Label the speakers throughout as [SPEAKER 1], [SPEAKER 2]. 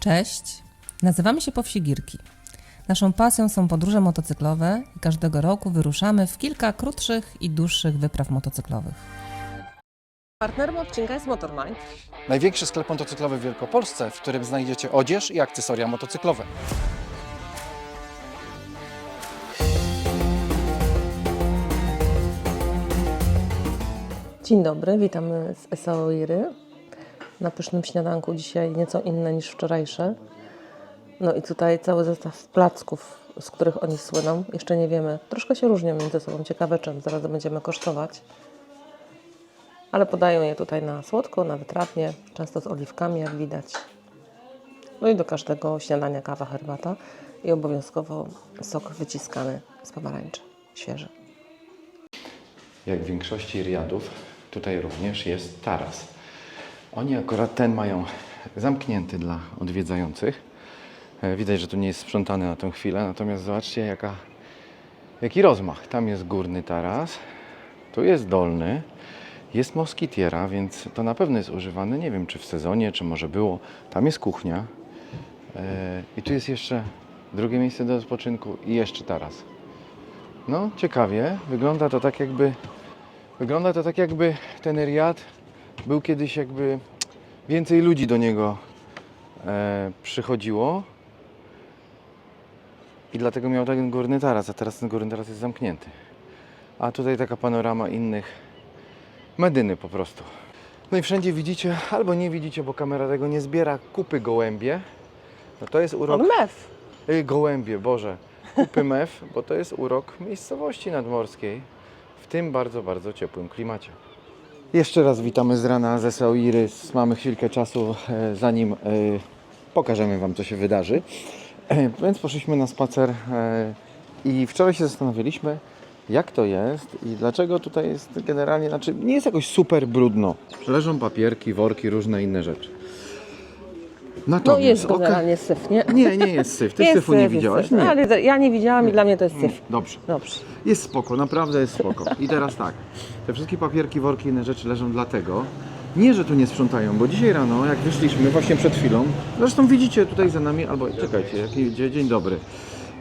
[SPEAKER 1] Cześć, nazywamy się Powsigirki. Naszą pasją są podróże motocyklowe i każdego roku wyruszamy w kilka krótszych i dłuższych wypraw motocyklowych.
[SPEAKER 2] Partnerem odcinka jest Motormind.
[SPEAKER 3] Największy sklep motocyklowy w Wielkopolsce, w którym znajdziecie odzież i akcesoria motocyklowe.
[SPEAKER 2] Dzień dobry, witamy z SAO Iry. Na pysznym śniadanku dzisiaj nieco inne niż wczorajsze. No i tutaj cały zestaw placków, z których oni słyną. Jeszcze nie wiemy, troszkę się różnią między sobą. Ciekawe czym, zaraz będziemy kosztować. Ale podają je tutaj na słodko, na wytrawnie, często z oliwkami, jak widać. No i do każdego śniadania kawa, herbata i obowiązkowo sok wyciskany z pomarańczy, świeży.
[SPEAKER 4] Jak w większości riadów, tutaj również jest taras. Oni akurat ten mają zamknięty dla odwiedzających. E, Widać, że tu nie jest sprzątane na tę chwilę, natomiast zobaczcie jaka, jaki rozmach. Tam jest górny taras, tu jest dolny, jest moskitiera, więc to na pewno jest używane. Nie wiem, czy w sezonie, czy może było. Tam jest kuchnia E, i tu jest jeszcze drugie miejsce do odpoczynku i jeszcze taras. No, ciekawie. Wygląda to tak jakby wygląda to tak jakby ten riad był kiedyś jakby więcej ludzi do niego e, przychodziło i dlatego miał ten górny taras, a teraz ten górny taras jest zamknięty. A tutaj taka panorama innych Medyny po prostu. No i wszędzie widzicie, albo nie widzicie, bo kamera tego nie zbiera, kupy gołębie. No to jest urok...
[SPEAKER 2] On mew.
[SPEAKER 4] Ej, gołębie, Boże. Kupy mew, bo to jest urok miejscowości nadmorskiej w tym bardzo, bardzo ciepłym klimacie. Jeszcze raz witamy z rana ze SEO Iris. Mamy chwilkę czasu, e, zanim e, pokażemy Wam, co się wydarzy. E, Więc poszliśmy na spacer i wczoraj się zastanawialiśmy, jak to jest i dlaczego tutaj jest generalnie, znaczy nie jest jakoś super brudno. Leżą papierki, worki, różne inne rzeczy.
[SPEAKER 2] No
[SPEAKER 4] Natomiast
[SPEAKER 2] jest
[SPEAKER 4] oka-
[SPEAKER 2] generalnie syf, nie?
[SPEAKER 4] Nie, nie jest syf. Ty
[SPEAKER 2] Jest
[SPEAKER 4] syfu nie
[SPEAKER 2] syf, jest
[SPEAKER 4] widziałaś?
[SPEAKER 2] syf.
[SPEAKER 4] Nie.
[SPEAKER 2] No, ale ja nie widziałam i dla mnie to jest syf.
[SPEAKER 4] Dobrze.
[SPEAKER 2] Dobrze.
[SPEAKER 4] Jest spoko, naprawdę jest spoko. I teraz tak, te wszystkie papierki, worki i inne rzeczy leżą dlatego, nie, że tu nie sprzątają, bo dzisiaj rano, jak wyszliśmy właśnie przed chwilą, zresztą widzicie tutaj za nami, albo czekajcie, jaki dzień, dzień dobry,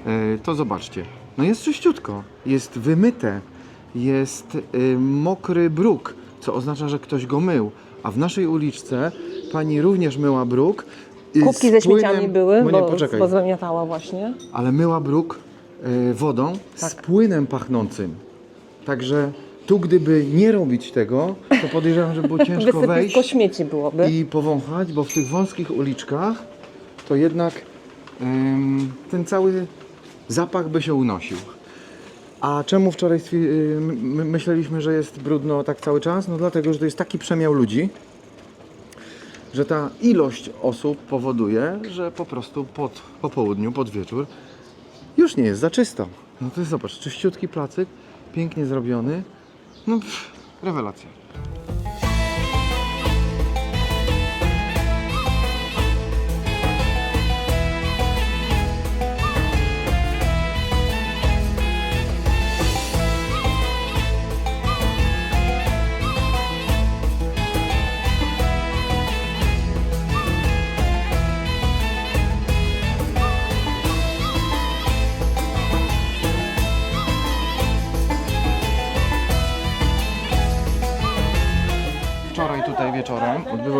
[SPEAKER 4] E, to zobaczcie, no jest czyściutko, jest wymyte, jest y, mokry bruk, co oznacza, że ktoś go mył, a w naszej uliczce pani również myła bruk.
[SPEAKER 2] Kubki
[SPEAKER 4] z
[SPEAKER 2] ze śmieciami
[SPEAKER 4] płynem-
[SPEAKER 2] były,
[SPEAKER 4] bo
[SPEAKER 2] bo,
[SPEAKER 4] nie, poczekaj,
[SPEAKER 2] bo zamiatała właśnie.
[SPEAKER 4] ale myła bruk e, wodą z
[SPEAKER 2] Tak.
[SPEAKER 4] płynem pachnącym. Także tu gdyby nie robić tego, to podejrzewam, że było ciężko wejść
[SPEAKER 2] śmieci byłoby.
[SPEAKER 4] i powąchać, bo w tych wąskich uliczkach to jednak ten cały zapach by się unosił. A czemu wczoraj y, my- myśleliśmy, że jest brudno tak cały czas? No dlatego, że to jest taki przemiał ludzi, że ta ilość osób powoduje, że po prostu pod, po południu, pod wieczór już nie jest za czysto. No to jest, zobacz, czyściutki placyk, pięknie zrobiony. No, pff, rewelacja.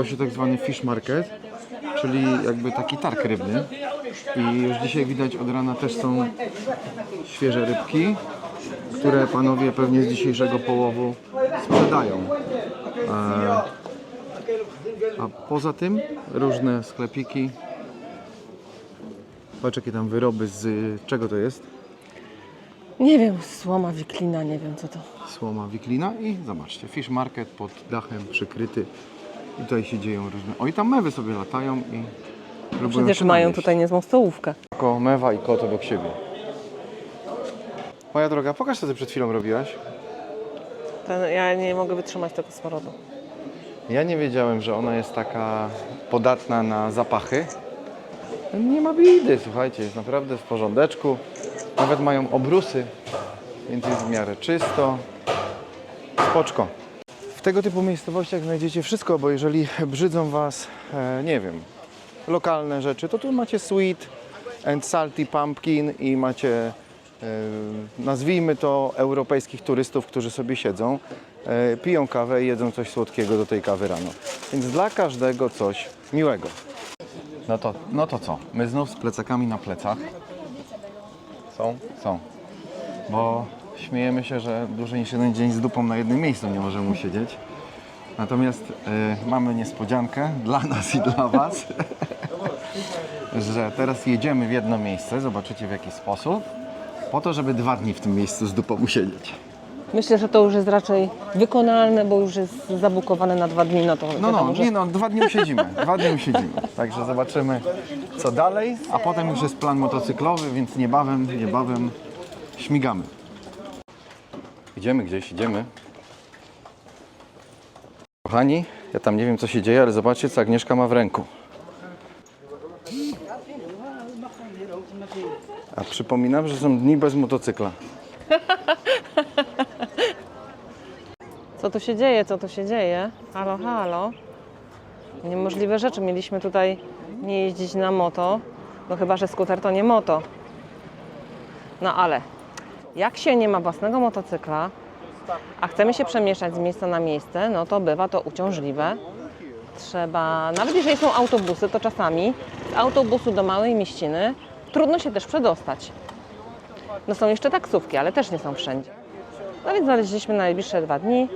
[SPEAKER 4] Się tak zwany fish market, czyli jakby taki targ rybny. I już dzisiaj widać od rana też są świeże rybki, które panowie pewnie z dzisiejszego połowu sprzedają. E, a poza tym różne sklepiki. Patrz jakie tam wyroby z czego to jest?
[SPEAKER 2] Nie wiem, słoma, wiklina, nie wiem co to.
[SPEAKER 4] Słoma wiklina i zobaczcie, fish market pod dachem przykryty. I tutaj się dzieją różne. O i tam mewy sobie latają i próbują
[SPEAKER 2] Przecież
[SPEAKER 4] się
[SPEAKER 2] mają tutaj niezłą stołówkę.
[SPEAKER 4] Ko, mewa i kot obok siebie. Moja droga, pokaż co ty przed chwilą robiłaś.
[SPEAKER 2] Ten, ja nie mogę wytrzymać tego smrodu.
[SPEAKER 4] Ja nie wiedziałem, że ona jest taka podatna na zapachy. Nie ma bidy, słuchajcie, jest naprawdę w porządeczku. Nawet mają obrusy, więc jest w miarę czysto. Spoczko. W tego typu miejscowościach znajdziecie wszystko, bo jeżeli brzydzą Was, e, nie wiem, lokalne rzeczy, to tu macie sweet and salty pumpkin i macie, e, nazwijmy to, europejskich turystów, którzy sobie siedzą, e, piją kawę i jedzą coś słodkiego do tej kawy rano. Więc dla każdego coś miłego.
[SPEAKER 5] No to, no to co? My znów z plecakami na plecach.
[SPEAKER 4] Są?
[SPEAKER 5] Są. Bo śmiejemy się, że dłużej niż jeden dzień z dupą na jednym miejscu nie możemy usiedzieć. Natomiast y, mamy niespodziankę dla nas i dla Was, że teraz jedziemy w jedno miejsce, zobaczycie w jaki sposób, po to, żeby dwa dni w tym miejscu z dupą usiedzieć.
[SPEAKER 2] Myślę, że to już jest raczej wykonalne, bo już jest zabukowane na dwa dni. No to
[SPEAKER 5] No, no,
[SPEAKER 2] że
[SPEAKER 5] nie no, dwa dni usiedzimy, dwa dni usiedzimy. Także zobaczymy, co dalej, a potem już jest plan motocyklowy, więc niebawem, niebawem śmigamy. Idziemy gdzieś, idziemy. Kochani, ja tam nie wiem, co się dzieje, ale zobaczcie, co Agnieszka ma w ręku. A przypominam, że są dni bez motocykla.
[SPEAKER 2] Co tu się dzieje, co tu się dzieje? Halo, halo. Niemożliwe rzeczy. Mieliśmy tutaj nie jeździć na moto, no chyba, że skuter to nie moto. No ale jak się nie ma własnego motocykla, a chcemy się przemieszczać z miejsca na miejsce, no to bywa to uciążliwe. Trzeba, nawet jeżeli są autobusy, to czasami z autobusu do małej mieściny trudno się też przedostać. No są jeszcze taksówki, ale też nie są wszędzie. No więc znaleźliśmy na najbliższe dwa dni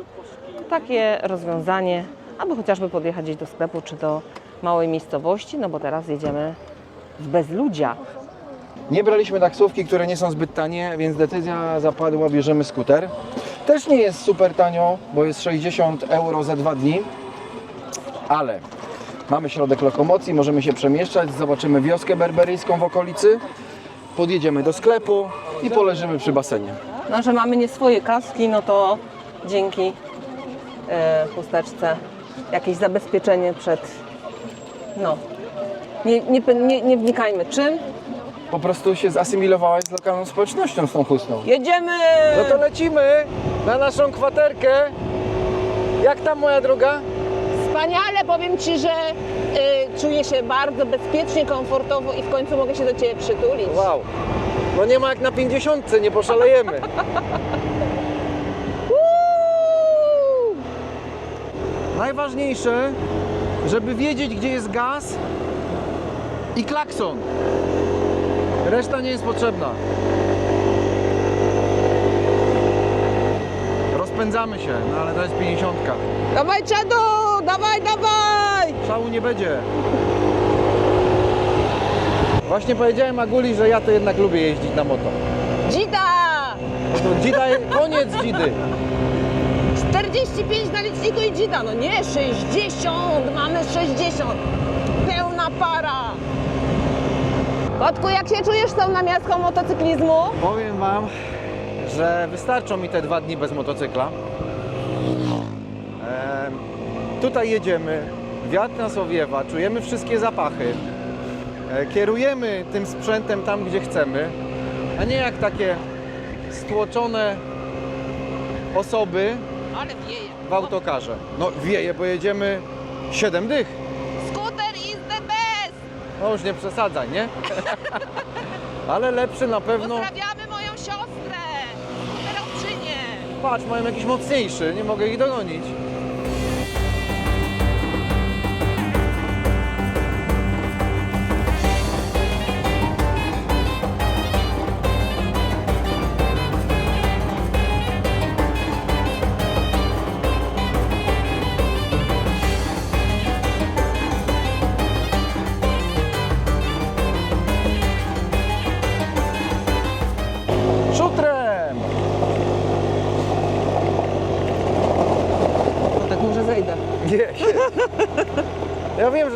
[SPEAKER 2] takie rozwiązanie, aby chociażby podjechać gdzieś do sklepu czy do małej miejscowości, no bo teraz jedziemy w bezludzia.
[SPEAKER 4] Nie braliśmy taksówki, które nie są zbyt tanie, więc decyzja zapadła, bierzemy skuter. Też nie jest super tanio, bo jest 60 euro za dwa dni, ale mamy środek lokomocji, możemy się przemieszczać, zobaczymy wioskę berberyjską w okolicy, podjedziemy do sklepu i poleżymy przy basenie.
[SPEAKER 2] No, że mamy nie swoje kaski, no to dzięki e, chusteczce jakieś zabezpieczenie przed, no, nie, nie, nie, nie wnikajmy czym.
[SPEAKER 4] Po prostu się zasymilowałaś z lokalną społecznością z tą chustą.
[SPEAKER 2] Jedziemy!
[SPEAKER 4] No to lecimy na naszą kwaterkę. Jak tam moja droga?
[SPEAKER 2] Wspaniale, powiem Ci, że y, czuję się bardzo bezpiecznie, komfortowo i w końcu mogę się do Ciebie przytulić.
[SPEAKER 4] Wow. No nie ma jak na 50, nie poszalejemy.
[SPEAKER 2] Uuu!
[SPEAKER 4] Najważniejsze, żeby wiedzieć, gdzie jest gaz i klakson. Reszta nie jest potrzebna. Rozpędzamy się, no ale to jest 50.
[SPEAKER 2] Dawaj czadu, dawaj, dawaj!
[SPEAKER 4] Szału nie będzie. Właśnie powiedziałem Aguli, że ja to jednak lubię jeździć na moto.
[SPEAKER 2] Dzida!
[SPEAKER 4] No to dzida, koniec dzidy.
[SPEAKER 2] 45 na liczniku i dzida, no nie 60, mamy 60. Pełna para. Kotku, jak się czujesz tą namiastką motocyklizmu?
[SPEAKER 4] Powiem Wam, że wystarczą mi te dwa dni bez motocykla. Em, tutaj jedziemy, wiatr nas owiewa, czujemy wszystkie zapachy. E, kierujemy tym sprzętem tam, gdzie chcemy, a nie jak takie stłoczone osoby w autokarze. No wieje, bo jedziemy 7 dych. No już nie przesadzaj, nie? Ale lepszy na pewno.
[SPEAKER 2] Pozdrawiamy moją siostrę! Skuterowczynię!
[SPEAKER 4] Patrz, mają jakiś mocniejszy, nie mogę ich dogonić.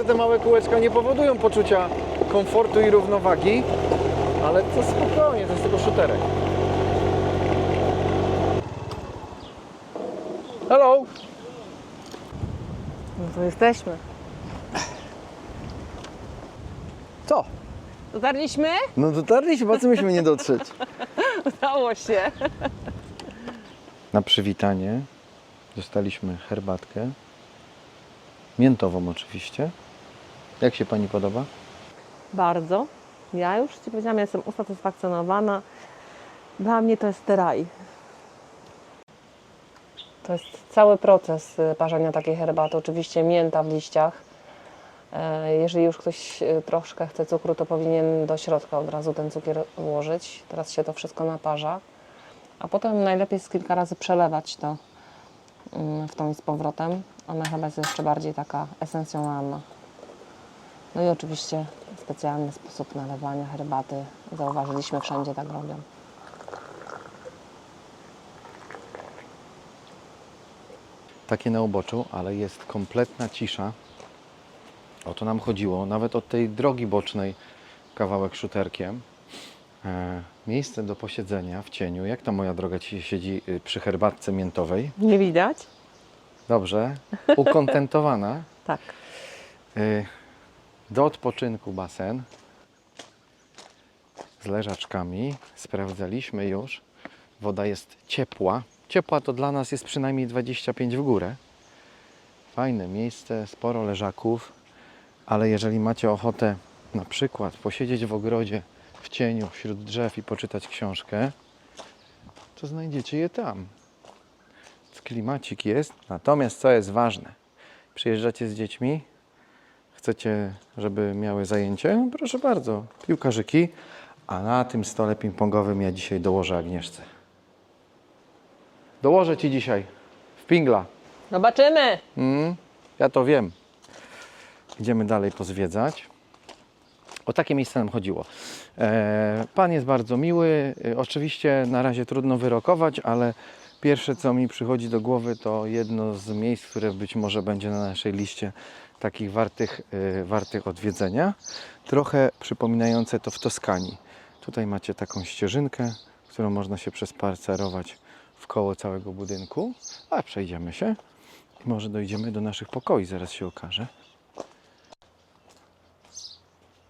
[SPEAKER 4] Te małe kółeczka nie powodują poczucia komfortu i równowagi, ale to spokojnie, to jest tylko szuterek. Hello!
[SPEAKER 2] No to jesteśmy.
[SPEAKER 4] Co?
[SPEAKER 2] Dotarliśmy?
[SPEAKER 4] No dotarliśmy, po co myśmy nie dotrzeć?
[SPEAKER 2] Udało się.
[SPEAKER 5] Na przywitanie dostaliśmy herbatkę, miętową oczywiście,
[SPEAKER 4] Jak się Pani podoba?
[SPEAKER 2] Bardzo. Ja już Ci powiedziałam, ja jestem usatysfakcjonowana. Dla mnie to jest raj. To jest cały proces y, parzenia takiej herbaty. Oczywiście mięta w liściach. E, Jeżeli już ktoś y, troszkę chce cukru, to powinien do środka od razu ten cukier włożyć. Teraz się to wszystko naparza. A potem najlepiej jest kilka razy przelewać to mm, w tą i z powrotem. Ona chyba jest jeszcze bardziej taka esencjonalna. No i oczywiście specjalny sposób nalewania herbaty. Zauważyliśmy, wszędzie tak robią.
[SPEAKER 4] Takie na uboczu, ale jest kompletna cisza. O to nam chodziło. Nawet od tej drogi bocznej kawałek szuterkiem. E, miejsce do posiedzenia w cieniu. Jak ta moja droga ci siedzi y, przy herbatce miętowej?
[SPEAKER 2] Nie widać?
[SPEAKER 4] Dobrze. Ukontentowana.
[SPEAKER 2] Tak.
[SPEAKER 4] Y, Do odpoczynku basen z leżaczkami. Sprawdzaliśmy już. Woda jest ciepła. Ciepła to dla nas jest przynajmniej 25 w górę. Fajne miejsce, sporo leżaków, ale jeżeli macie ochotę na przykład posiedzieć w ogrodzie w cieniu, wśród drzew i poczytać książkę, to znajdziecie je tam. Klimacik jest. Natomiast co jest ważne? Przyjeżdżacie z dziećmi, chcecie, żeby miały zajęcie? Proszę bardzo, piłkarzyki. A na tym stole ping-pongowym ja dzisiaj dołożę Agnieszce. Dołożę Ci dzisiaj w pingla.
[SPEAKER 2] Zobaczymy!
[SPEAKER 4] Mm, ja to wiem. Idziemy dalej pozwiedzać. O takie miejsce nam chodziło. E, pan jest bardzo miły. E, oczywiście na razie trudno wyrokować, ale pierwsze co mi przychodzi do głowy to jedno z miejsc, które być może będzie na naszej liście takich wartych, e, wartych odwiedzenia. Trochę przypominające to w Toskanii. Tutaj macie taką ścieżynkę, którą można się przespacerować w koło całego budynku, a przejdziemy się i może dojdziemy do naszych pokoi, zaraz się okaże.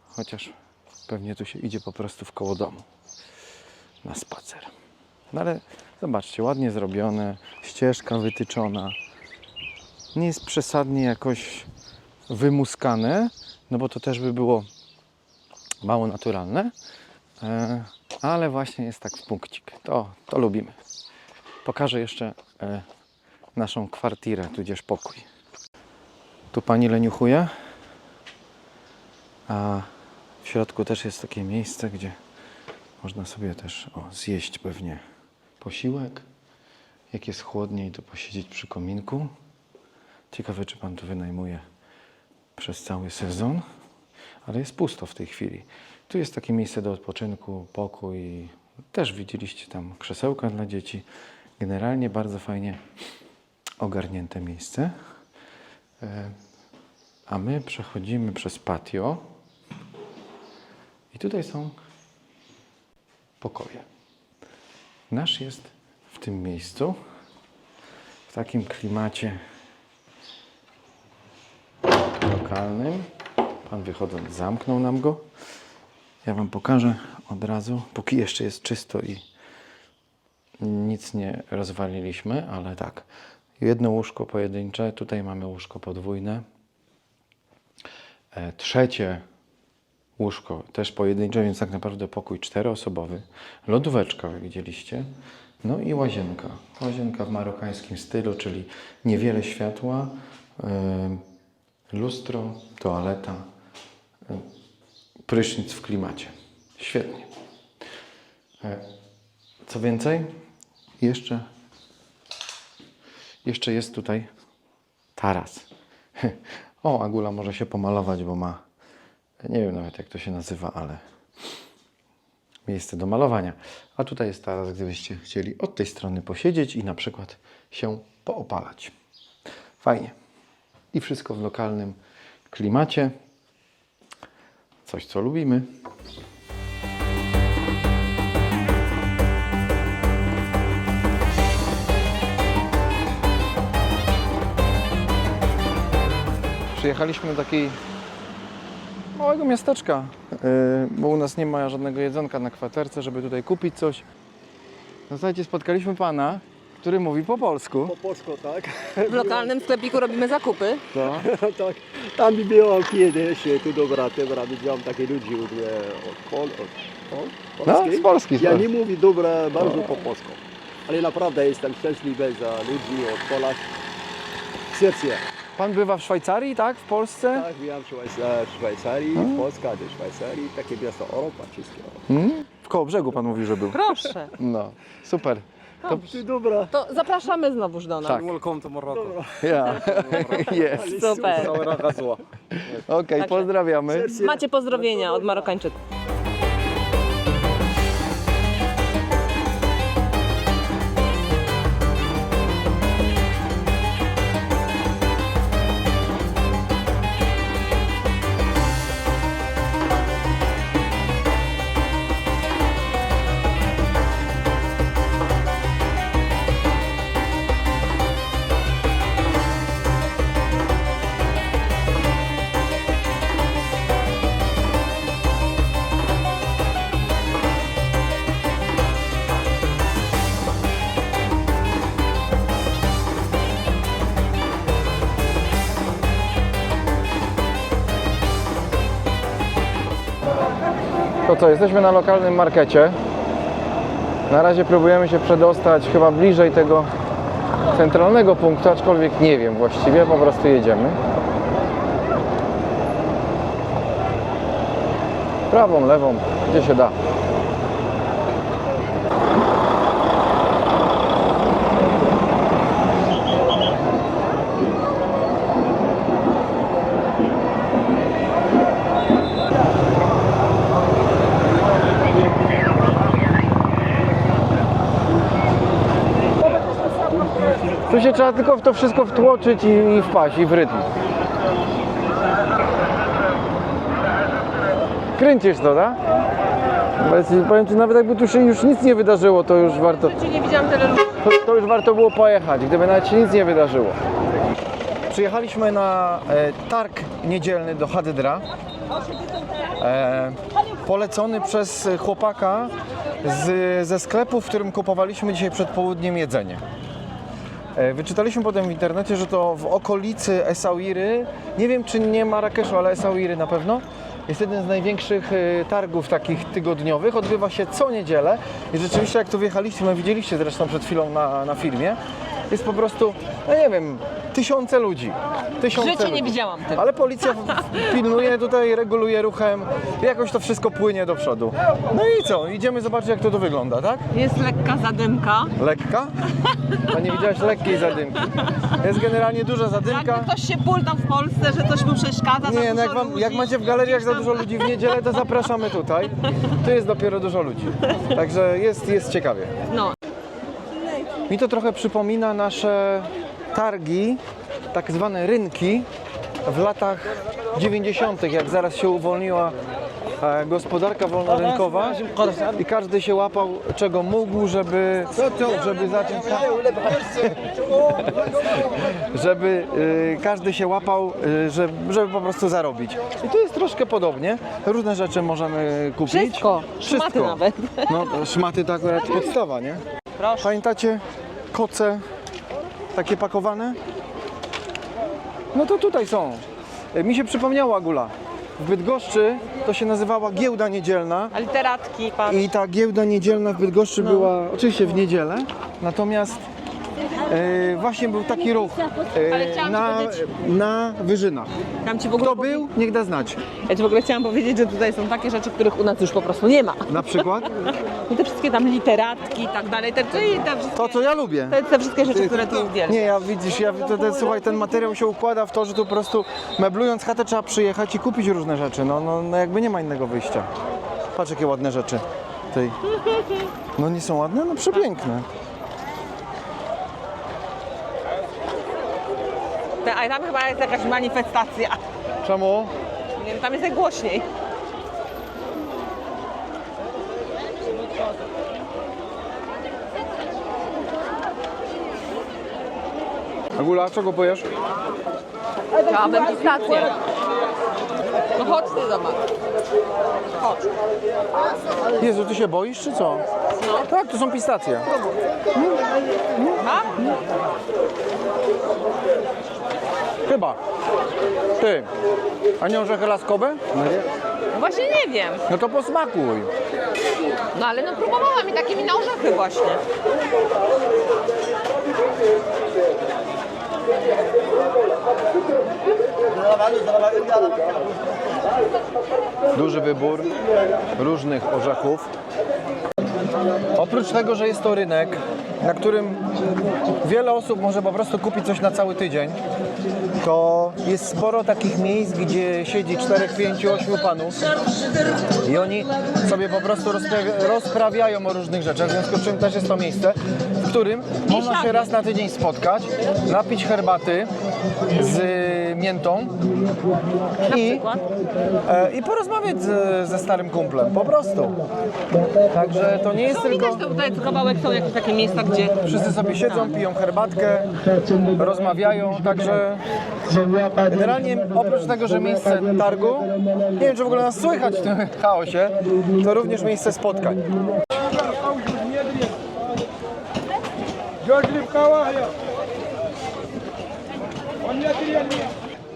[SPEAKER 4] Chociaż pewnie tu się idzie po prostu w koło domu na spacer. No ale zobaczcie, ładnie zrobione, ścieżka wytyczona. Nie jest przesadnie jakoś wymuskane, no bo to też by było mało naturalne, e, ale właśnie jest tak w punkcik. To, to lubimy. Pokażę jeszcze e, naszą kwartirę, tudzież pokój. Tu pani leniuchuje, a w środku też jest takie miejsce, gdzie można sobie też o, zjeść pewnie posiłek. Jak jest chłodniej, to posiedzieć przy kominku. Ciekawe, czy pan tu wynajmuje przez cały sezon, ale jest pusto w tej chwili. Tu jest takie miejsce do odpoczynku, pokój. Też widzieliście tam krzesełka dla dzieci. Generalnie bardzo fajnie ogarnięte miejsce. E, A my przechodzimy przez patio. I tutaj są pokoje. Nasz jest w tym miejscu, w takim klimacie lokalnym. Pan wychodząc zamknął nam go. Ja Wam pokażę od razu, póki jeszcze jest czysto i nic nie rozwaliliśmy, ale tak. Jedno łóżko pojedyncze, tutaj mamy łóżko podwójne. E, Trzecie łóżko też pojedyncze, więc tak naprawdę pokój czteroosobowy. Lodóweczka, jak widzieliście. No i łazienka. Łazienka w marokańskim stylu, czyli niewiele światła, e, lustro, toaleta, prysznic w klimacie. Świetnie. E, Co więcej, jeszcze, jeszcze jest tutaj taras. O, Agula może się pomalować, bo ma, nie wiem nawet jak to się nazywa, ale miejsce do malowania. A tutaj jest taras, gdybyście chcieli od tej strony posiedzieć i na przykład się poopalać. Fajnie. I wszystko w lokalnym klimacie. Coś, co lubimy. Przyjechaliśmy do takiej małego miasteczka, yy, bo u nas nie ma żadnego jedzonka na kwaterce, żeby tutaj kupić coś. W zasadzie spotkaliśmy pana, który mówi po polsku.
[SPEAKER 6] Po polsku, tak?
[SPEAKER 2] W lokalnym sklepiku robimy zakupy.
[SPEAKER 4] No.
[SPEAKER 6] tak. Tam było kiedyś, tu dobra, dobra, widziałem takie ludzi u mnie od, Pol, od Pol,
[SPEAKER 4] No,
[SPEAKER 6] Polski.
[SPEAKER 4] z Polski.
[SPEAKER 6] Ja
[SPEAKER 4] Polski.
[SPEAKER 6] nie mówię dobra bardzo po polsku. Ale naprawdę jestem szczęśliwy za ludzi od Polak. Serce.
[SPEAKER 4] Pan bywa w Szwajcarii, tak? W Polsce?
[SPEAKER 6] Tak, byłem w Szwajcarii, Szwajcarii Polska do Szwajcarii, takie miasto Europa, wszystkie.
[SPEAKER 4] Hmm? W koło brzegu pan mówi, że był.
[SPEAKER 2] Proszę.
[SPEAKER 4] No, super. To,
[SPEAKER 6] Ty dobra.
[SPEAKER 2] To zapraszamy znowuż do nas.
[SPEAKER 4] tak.
[SPEAKER 7] Welcome to Morocco.
[SPEAKER 4] Ja. Jest.
[SPEAKER 2] Super.
[SPEAKER 7] Całe gazła.
[SPEAKER 4] Okej, pozdrawiamy.
[SPEAKER 2] Macie pozdrowienia od Marokańczyków.
[SPEAKER 4] Co, jesteśmy na lokalnym markecie. Na razie próbujemy się przedostać chyba bliżej tego centralnego punktu, aczkolwiek nie wiem właściwie, po prostu jedziemy. Prawą, lewą, gdzie się da. Trzeba tylko w to wszystko wtłoczyć i, i wpaść, i w rytm. Kręcisz to, tak? Powiem Ci, nawet jakby tu się już nic nie wydarzyło, to już warto,
[SPEAKER 2] Czy nie widziałam tyle
[SPEAKER 4] to, to już warto było pojechać, gdyby nawet się nic nie wydarzyło. Przyjechaliśmy na e, targ niedzielny do Hadydra. E, polecony przez chłopaka z, ze sklepu, w którym kupowaliśmy dzisiaj przed południem jedzenie. E, Wyczytaliśmy potem w internecie, że to w okolicy Essaouiry, nie wiem czy nie Marrakeszu, ale Essaouiry na pewno, jest jeden z największych e, targów takich tygodniowych. Odbywa się co niedzielę i rzeczywiście jak tu wjechaliśmy, widzieliście zresztą przed chwilą na, na filmie, jest po prostu, no nie wiem, tysiące ludzi. Tysiące
[SPEAKER 2] życiu nie
[SPEAKER 4] ludzi.
[SPEAKER 2] widziałam tego.
[SPEAKER 4] Ale policja w- pilnuje tutaj, reguluje ruchem jakoś to wszystko płynie do przodu. No i co? Idziemy zobaczyć jak to tu wygląda, tak?
[SPEAKER 2] Jest lekka zadymka.
[SPEAKER 4] Lekka? A nie widziałaś lekkiej zadymki. Jest generalnie duża zadymka.
[SPEAKER 2] Jakby ktoś się pultał w Polsce, że coś mu przeszkadza, za
[SPEAKER 4] Nie, no
[SPEAKER 2] dużo
[SPEAKER 4] jak, wam,
[SPEAKER 2] ludzi.
[SPEAKER 4] jak macie w galeriach za dużo ludzi w niedzielę, to zapraszamy tutaj. Tu jest dopiero dużo ludzi. Także jest, jest ciekawie.
[SPEAKER 2] No.
[SPEAKER 4] Mi to trochę przypomina nasze targi, tak zwane rynki w latach 90., jak zaraz się uwolniła e, gospodarka wolnorynkowa i każdy się łapał czego mógł, żeby, żeby zacząć żeby y, każdy się łapał, y, żeby, żeby po prostu zarobić. I tu jest troszkę podobnie. Różne rzeczy możemy kupić.
[SPEAKER 2] Wszystko. Szmaty nawet.
[SPEAKER 4] No, szmaty to akurat podstawa, nie? Pamiętacie koce takie pakowane? No to tutaj są. E, Mi się przypomniała Gula. W Bydgoszczy to się nazywała giełda niedzielna
[SPEAKER 2] A literatki, pan.
[SPEAKER 4] i ta giełda niedzielna w Bydgoszczy
[SPEAKER 2] No.
[SPEAKER 4] była oczywiście w niedzielę, natomiast e, właśnie był taki ruch
[SPEAKER 2] Ale
[SPEAKER 4] e,
[SPEAKER 2] chciałam ci
[SPEAKER 4] na,
[SPEAKER 2] powiedzieć-
[SPEAKER 4] na Wyżynach.
[SPEAKER 2] Tam ci w ogóle
[SPEAKER 4] Kto był, niech da znać.
[SPEAKER 2] Ja ci w ogóle chciałam powiedzieć, że tutaj są takie rzeczy, których u nas już po prostu nie ma.
[SPEAKER 4] Na przykład
[SPEAKER 2] I te wszystkie tam literatki i tak dalej, te, czyli te wszystkie,
[SPEAKER 4] to, co ja lubię.
[SPEAKER 2] te, te wszystkie rzeczy, które tu widzieli.
[SPEAKER 4] Nie, ja widzisz, ja, to, to, słuchaj, ten materiał się układa w to, że tu po prostu meblując chatę trzeba przyjechać i kupić różne rzeczy. No, no, no jakby nie ma innego wyjścia. Patrz jakie ładne rzeczy. Tej. No nie są ładne? No przepiękne.
[SPEAKER 2] Te- A tam chyba jest jakaś manifestacja.
[SPEAKER 4] Czemu?
[SPEAKER 2] Nie wiem, tam jest najgłośniej.
[SPEAKER 4] Agula, czego pojesz?
[SPEAKER 2] Chciałabym pistację. No chodź ty matki. Chodź.
[SPEAKER 4] Jezu, ty się boisz, czy co? Tak, to są pistacje.
[SPEAKER 2] A?
[SPEAKER 4] Chyba. Ty, a nie orzechy laskowe?
[SPEAKER 2] No właśnie nie wiem.
[SPEAKER 4] No to posmakuj.
[SPEAKER 2] No ale no próbowałam i takimi na orzechy właśnie.
[SPEAKER 4] Duży wybór różnych orzechów. Oprócz tego, że jest to rynek, na którym wiele osób może po prostu kupić coś na cały tydzień, to jest sporo takich miejsc, gdzie siedzi 4, 5, 8 panów i oni sobie po prostu rozprawia- rozprawiają o różnych rzeczach, w związku z czym też jest to miejsce, którym można się raz na tydzień spotkać, napić herbaty z miętą i, e, i porozmawiać z, ze starym kumplem, po prostu. Także to nie jest tylko...
[SPEAKER 2] Widać, to tutaj kawałek są jakieś takie miejsca, gdzie
[SPEAKER 4] Wszyscy sobie siedzą, piją herbatkę, rozmawiają, także generalnie oprócz tego, że miejsce targu, nie wiem czy w ogóle nas słychać w tym chaosie, to również miejsce spotkań.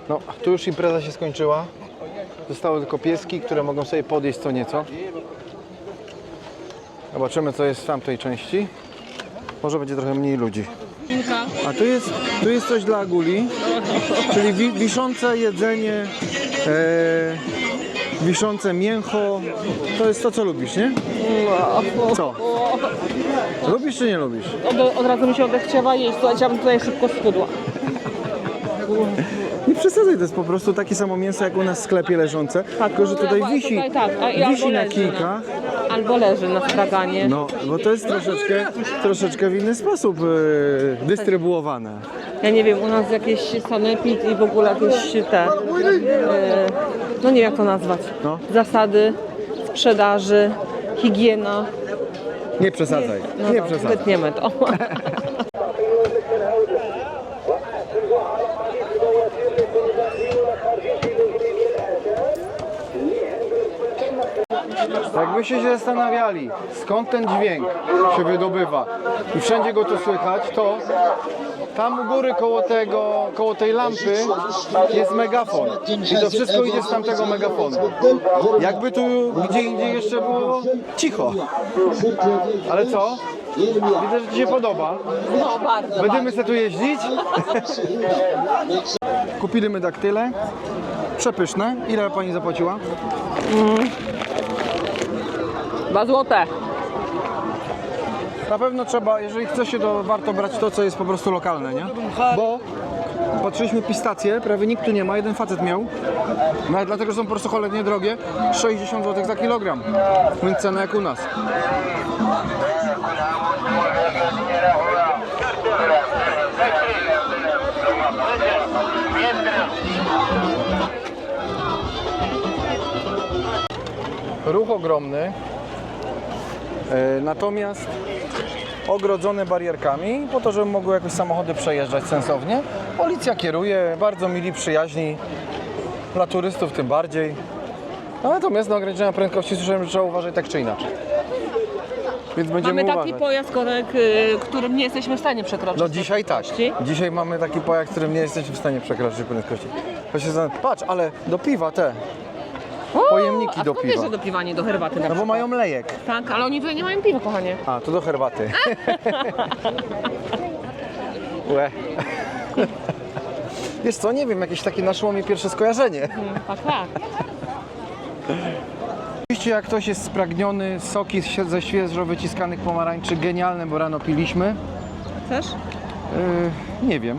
[SPEAKER 4] No, tu już impreza się skończyła. Zostały tylko pieski, które mogą sobie podjeść co nieco. Zobaczymy co jest w tamtej części. Może będzie trochę mniej ludzi. A tu jest, tu jest coś dla Aguli, czyli wi, wiszące jedzenie, e, wiszące mięcho. To jest to, co lubisz, nie? Co? Lubisz czy nie lubisz?
[SPEAKER 2] od, od razu mi się odechciewa jeść, słuchajcie, ja bym tutaj szybko schudła.
[SPEAKER 4] Nie przesadzaj, to jest po prostu takie samo mięso jak u nas w sklepie leżące, tylko że tutaj
[SPEAKER 2] Tutaj
[SPEAKER 4] wisi,
[SPEAKER 2] tak, a i albo
[SPEAKER 4] wisi na
[SPEAKER 2] leży,
[SPEAKER 4] kijkach.
[SPEAKER 2] Albo leży na straganie.
[SPEAKER 4] No, bo to jest troszeczkę, troszeczkę w inny sposób e, dystrybuowane.
[SPEAKER 2] Ja nie wiem, u nas jakieś sanepid i w ogóle jakieś te, e, no nie wiem jak to nazwać,
[SPEAKER 4] No.
[SPEAKER 2] zasady sprzedaży, higiena.
[SPEAKER 4] Nie przesadzaj,
[SPEAKER 2] No
[SPEAKER 4] nie
[SPEAKER 2] dobrze,
[SPEAKER 4] przesadzaj.
[SPEAKER 2] wytniemy to.
[SPEAKER 4] Jakbyście się zastanawiali, skąd ten dźwięk się wydobywa i wszędzie go tu słychać, to tam u góry koło tego, koło tej lampy jest megafon i to wszystko idzie z tamtego megafonu. Jakby tu gdzie indziej jeszcze było cicho. Ale co? Widzę, że Ci się podoba.
[SPEAKER 2] No bardzo.
[SPEAKER 4] Będziemy sobie tu jeździć. Kupili my daktyle. Przepyszne. Ile Pani zapłaciła?
[SPEAKER 2] Dwa złote.
[SPEAKER 4] Na pewno trzeba, jeżeli chce się, to warto brać to, co jest po prostu lokalne, nie? Bo patrzyliśmy pistacje, prawie nikt tu nie ma, jeden facet miał. Nawet dlatego, że są po prostu cholernie drogie. 60 zł za kilogram. Więc cena jak u nas. Ruch ogromny. E, Natomiast ogrodzone barierkami, po to, żeby mogły jakoś samochody przejeżdżać sensownie. Policja kieruje, bardzo mili, przyjaźni, dla turystów tym bardziej. No, Natomiast na ograniczenia prędkości słyszałem, że trzeba uważać tak czy inaczej. Więc będziemy
[SPEAKER 2] Mamy taki
[SPEAKER 4] uważać.
[SPEAKER 2] pojazd, korek, y, którym nie jesteśmy w stanie przekroczyć.
[SPEAKER 4] No dzisiaj tak.
[SPEAKER 2] prędkości.
[SPEAKER 4] Dzisiaj mamy taki pojazd, którym nie jesteśmy w stanie przekroczyć prędkości. To się zna- Patrz, ale do piwa te, pojemniki
[SPEAKER 2] a
[SPEAKER 4] do piwa.
[SPEAKER 2] że do piwa, nie do herbaty na
[SPEAKER 4] no bo
[SPEAKER 2] przykład?
[SPEAKER 4] mają lejek.
[SPEAKER 2] Tak, ale oni tutaj nie mają piwa, kochanie.
[SPEAKER 4] A, to do herbaty. Łe. Wiesz co, nie wiem, jakieś takie naszło mi pierwsze skojarzenie.
[SPEAKER 2] Mm, Tak, tak.
[SPEAKER 4] Oczywiście jak ktoś jest spragniony, soki z- ze świeżo wyciskanych pomarańczy, genialne, bo rano piliśmy.
[SPEAKER 2] Chcesz?
[SPEAKER 4] Yy, nie wiem.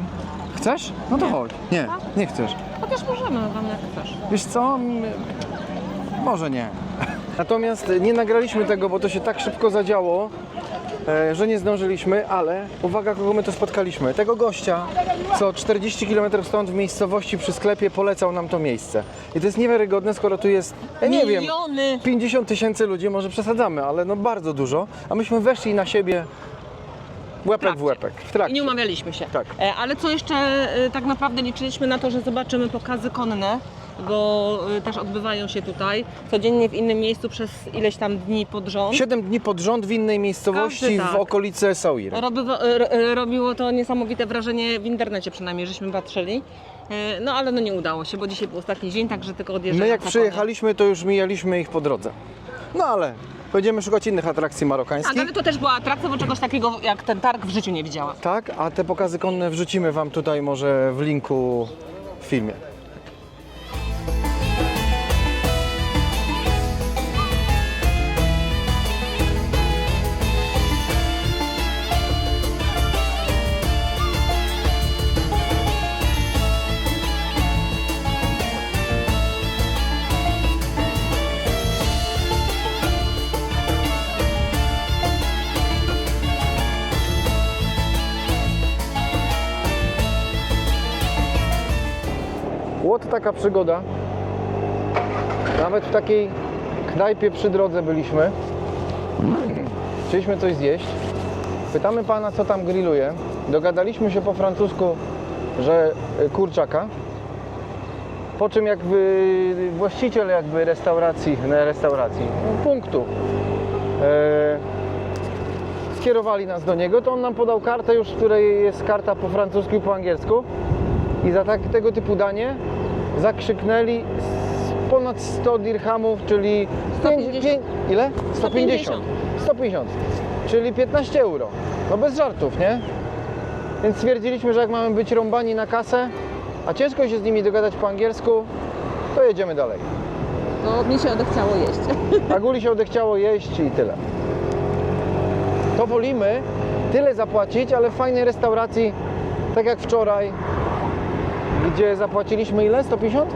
[SPEAKER 4] Chcesz? No to chodź. Nie, nie chcesz.
[SPEAKER 2] Chociaż możemy, tam jak chcesz.
[SPEAKER 4] Wiesz co? M- Może nie. Natomiast nie nagraliśmy tego, bo to się tak szybko zadziało, e, że nie zdążyliśmy, ale uwaga, kogo my to spotkaliśmy. Tego gościa, co 40 km stąd w miejscowości przy sklepie polecał nam to miejsce. I to jest niewiarygodne, skoro tu jest, ja nie wiem,
[SPEAKER 2] Miliony!
[SPEAKER 4] 50 tysięcy ludzi, może przesadzamy, ale no bardzo dużo, a myśmy weszli na siebie łepek w łepek. W
[SPEAKER 2] I
[SPEAKER 4] trakcie.
[SPEAKER 2] nie umawialiśmy się.
[SPEAKER 4] Tak.
[SPEAKER 2] E, ale co jeszcze e, tak naprawdę liczyliśmy na to, że zobaczymy pokazy konne bo y, też odbywają się tutaj codziennie w innym miejscu przez ileś tam dni pod rząd.
[SPEAKER 4] 7 dni pod rząd w innej miejscowości
[SPEAKER 2] tak.
[SPEAKER 4] w okolicy.
[SPEAKER 2] Robiło, y, robiło to niesamowite wrażenie w internecie przynajmniej, żeśmy patrzyli. Y, No ale no nie udało się, bo dzisiaj był ostatni dzień, także tylko odjeżdżamy.
[SPEAKER 4] My jak przyjechaliśmy, to już mijaliśmy ich po drodze. No ale będziemy szukać innych atrakcji
[SPEAKER 2] Tak,
[SPEAKER 4] marokańskich.
[SPEAKER 2] ale to też była atrakcja, bo czegoś takiego jak ten targ w życiu nie widziałam.
[SPEAKER 4] Tak, a te pokazy konne wrzucimy Wam tutaj może w linku w filmie. Łot taka przygoda. Nawet w takiej knajpie przy drodze byliśmy. Chcieliśmy coś zjeść. Pytamy pana, co tam grilluje. Dogadaliśmy się po francusku, że y, kurczaka. Po czym jakby właściciel jakby restauracji, nie restauracji, punktu e, skierowali nas do niego, to on nam podał kartę już, w której jest karta po francusku i po angielsku. I za tak, tego typu danie zakrzyknęli ponad 100 dirhamów, czyli
[SPEAKER 2] 150.
[SPEAKER 4] pięć- ile?
[SPEAKER 2] 150.
[SPEAKER 4] 150. Czyli 15 euro. No bez żartów, nie? Więc stwierdziliśmy, że jak mamy być rąbani na kasę, a ciężko się z nimi dogadać po angielsku, to jedziemy dalej.
[SPEAKER 2] No mi się odechciało jeść.
[SPEAKER 4] Aguli się odechciało jeść i tyle. To wolimy tyle zapłacić, ale w fajnej restauracji, tak jak wczoraj, gdzie zapłaciliśmy ile? 150?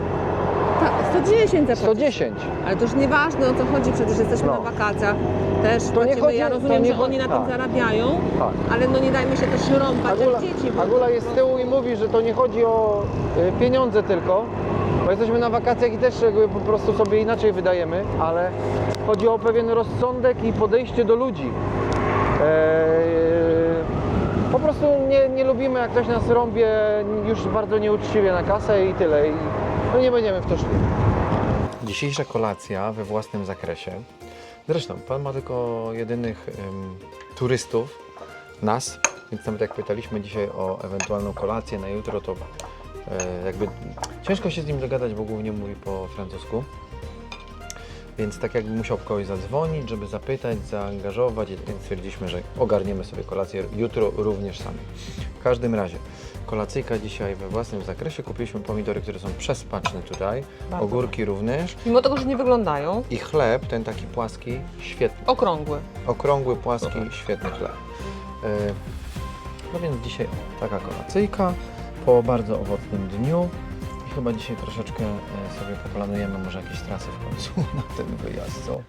[SPEAKER 2] Tak, 110 za
[SPEAKER 4] 110.
[SPEAKER 2] Ale to już nieważne o co chodzi, przecież jesteśmy
[SPEAKER 4] No.
[SPEAKER 2] na wakacjach. Też
[SPEAKER 4] To nie chodzi-
[SPEAKER 2] ja
[SPEAKER 4] to
[SPEAKER 2] rozumiem,
[SPEAKER 4] nie
[SPEAKER 2] że oni na
[SPEAKER 4] tak.
[SPEAKER 2] tym zarabiają,
[SPEAKER 4] Tak.
[SPEAKER 2] ale no nie dajmy się też rąbać
[SPEAKER 4] Agula,
[SPEAKER 2] jak dzieci. bo
[SPEAKER 4] Agula jest z tyłu i mówi, że to nie chodzi o y, pieniądze tylko, bo jesteśmy na wakacjach i też jakby po prostu sobie inaczej wydajemy, ale chodzi o pewien rozsądek i podejście do ludzi. Po prostu nie, nie lubimy, jak ktoś nas rąbie już bardzo nieuczciwie na kasę i tyle. I no nie będziemy w to szli.
[SPEAKER 8] Dzisiejsza kolacja we własnym zakresie. Zresztą, pan ma tylko jedynych em, turystów, nas, więc nawet jak pytaliśmy dzisiaj o ewentualną kolację na jutro, to e, jakby ciężko się z nim dogadać, bo głównie mówi po francusku. Więc tak jakby musiał kogoś zadzwonić, żeby zapytać, zaangażować, więc stwierdziliśmy, że ogarniemy sobie kolację jutro również sami. W każdym razie, kolacyjka dzisiaj we własnym zakresie. Kupiliśmy pomidory, które są przesmaczne tutaj,
[SPEAKER 2] Bardzo
[SPEAKER 8] ogórki również
[SPEAKER 2] Mimo tego, że nie wyglądają,
[SPEAKER 8] i chleb, ten taki płaski, świetny.
[SPEAKER 2] okrągły.
[SPEAKER 8] Okrągły, płaski, świetny chleb. E, No więc dzisiaj taka kolacyjka po bardzo owocnym dniu. Chyba dzisiaj troszeczkę e, sobie poplanujemy może jakieś trasy w końcu na ten wyjazd. Co?